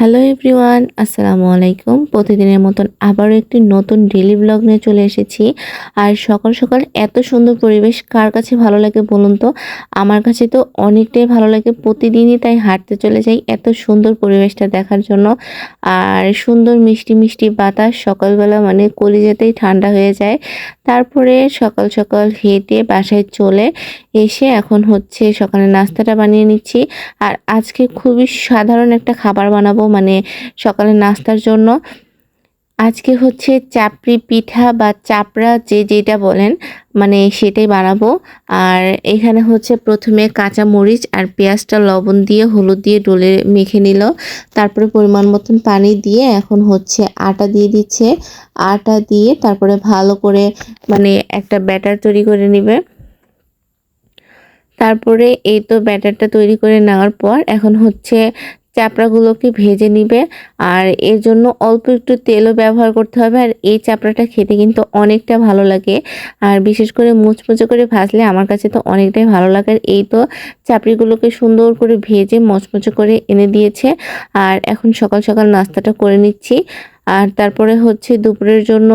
Hello everyone আসসালামু আলাইকুম প্রতিদিনের মতন আবারও একটি নতুন ডেলি ব্লগ নিয়ে চলে এসেছি। আর সকাল সকাল এত সুন্দর পরিবেশ, কার কাছে ভালো লাগে বলুন তো? আমার কাছে তো অনেকটাই ভালো লাগে, প্রতিদিনই তাই হাঁটতে চলে যাই এত সুন্দর পরিবেশটা দেখার জন্য। আর সুন্দর মিষ্টি মিষ্টি বাতাস, সকালবেলা মানে কলিজাতেই ঠান্ডা হয়ে যায়। তারপরে সকাল সকাল হেঁটে বাসায় চলে এসে এখন হচ্ছে সকালে নাস্তাটা বানিয়ে নিচ্ছি। আর আজকে খুবই সাধারণ একটা খাবার বানাবো মানে সকালে নাস্তার জন্য। আজকে হচ্ছে চাপড়ি পিঠা বা চাপড়া যে যেটা বলেন মানে সেটাই বানাবো। আর এখানে হচ্ছে প্রথমে কাঁচা মরিচ আর পেঁয়াজটা লবণ দিয়ে হলুদ দিয়ে ডলে মেখে নিল। তারপরে পরিমাণ মতন পানি দিয়ে এখন হচ্ছে আটা দিয়ে দিচ্ছে। আটা দিয়ে তারপরে ভালো করে মানে একটা ব্যাটার তৈরি করে নেবে। তারপরে এই তো ব্যাটারটা তৈরি করে নেওয়ার পর এখন হচ্ছে চাপড়াগুলোকে ভেজে নিবে। আর এর জন্য অল্প একটু তেলও ব্যবহার করতে হবে। আর এই চাপড়াটা খেতে কিন্তু অনেকটা ভালো লাগে। আর বিশেষ করে মুচমুচে করে ভাজলে আমার কাছে তো অনেকটাই ভালো লাগে। আর এই তো চাপড়িগুলোকে সুন্দর করে ভেজে মচমচে করে এনে দিয়েছে। আর এখন সকাল সকাল নাস্তাটা করে নিচ্ছি। আর তারপরে হচ্ছে দুপুরের জন্য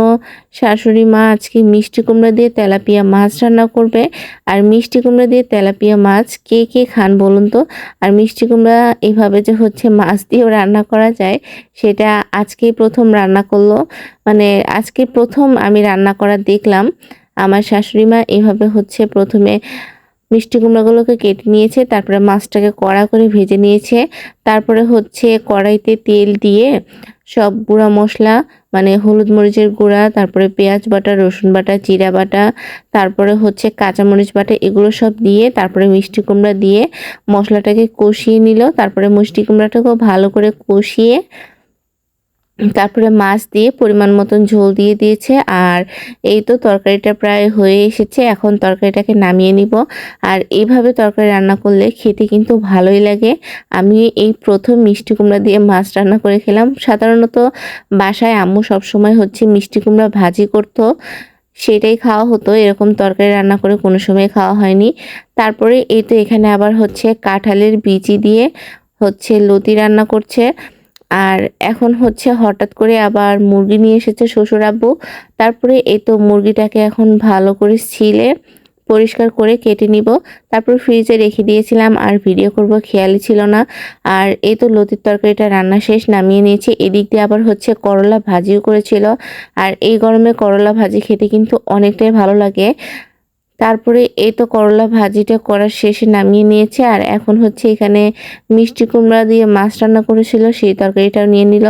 শাশুড়ি মা আজকে মিষ্টি কুমড়া দিয়ে তেলাপিয়া মাছ রান্না করবে। আর মিষ্টি কুমড়া দিয়ে তেলাপিয়া মাছ কে কে খান বলুন তো? আর মিষ্টি কুমড়া এভাবে যে হচ্ছে মাছ দিয়েও রান্না করা যায়, সেটা আজকেই প্রথম রান্না করল। মানে আজকে প্রথম আমি রান্না করা দেখলাম। আমার শাশুড়ি মা এভাবে হচ্ছে প্রথমে মিষ্টি কুমড়াগুলোকে কেটে নিয়েছে, তারপরে মাছটাকে কড়া করে ভেজে নিয়েছে। তারপরে হচ্ছে কড়াইতে তেল দিয়ে সব গুঁড়া মশলা মানে হলুদ মরিচের গুঁড়া, তারপরে পেঁয়াজ বাটা, রসুন বাটা, জিরা বাটা, তারপরে হচ্ছে কাঁচামরিচ বাটা, এগুলো সব দিয়ে তারপরে মিষ্টি কুমড়া দিয়ে মশলাটাকে কষিয়ে নিল। তারপরে মিষ্টি কুমড়াটাকেও ভালো করে কষিয়ে তারপরে মাছ দিয়ে পরিমাণ মতন ঝোল দিয়ে দিয়েছে আর এই তো তরকারিটা প্রায় হয়ে এসেছে, এখন তরকারিটাকে নামিয়ে নিব। আর এইভাবে তরকারি রান্না করলে খেতে কিন্তু ভালোই লাগে। আমি এই প্রথম মিষ্টি কুমড়া দিয়ে মাছ রান্না করে খেলাম। সাধারণত বাসায় আম্মু সবসময় হচ্ছে মিষ্টি কুমড়া ভাজি করতো, সেটাই খাওয়া হতো। এরকম তরকারি রান্না করে কোনো সময় খাওয়া হয়নি। তারপরে এই তো এখানে আবার হচ্ছে কাঁঠালের বিচি দিয়ে হচ্ছে লতি রান্না করছে। আর এখন হচ্ছে হঠাৎ করে আবার মুরগি নিয়ে এসেছে শ্বশুর আব্বু। তারপরে এই তো মুরগিটাকে এখন ভালো করে ছিলে, পরিষ্কার করে কেটে নিব। তারপর ফ্রিজে রেখে দিয়েছিলাম আর ভিডিও করব, খেয়ালই ছিল না। আর এই তো লতির তরকারিটা রান্না শেষ, নামিয়ে নিয়েছি। এদিক দিয়ে আবার হচ্ছে করলা ভাজিও করেছিল। আর এই গরমে করলা ভাজি খেতে কিন্তু অনেকটাই ভালো লাগে। তারপরে এই তো করলা ভাজিটা করার শেষে নামিয়ে নিয়েছে, আর এখন হচ্ছে এখানে মিষ্টি কুমড়া দিয়ে মাছ রান্না করেছিল, সেই তরকারিটাও নিয়ে নিল।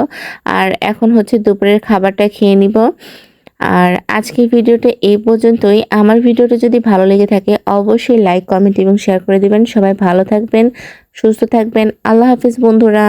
আর এখন হচ্ছে দুপুরের খাবারটা খেয়ে নিব। আর আজকের ভিডিওটা এই পর্যন্তই। আমার ভিডিওটা যদি ভালো লেগে থাকে, অবশ্যই লাইক, কমেন্ট এবং শেয়ার করে দিবেন। সবাই ভালো থাকবেন, সুস্থ থাকবেন। আল্লাহ হাফিজ বন্ধুরা।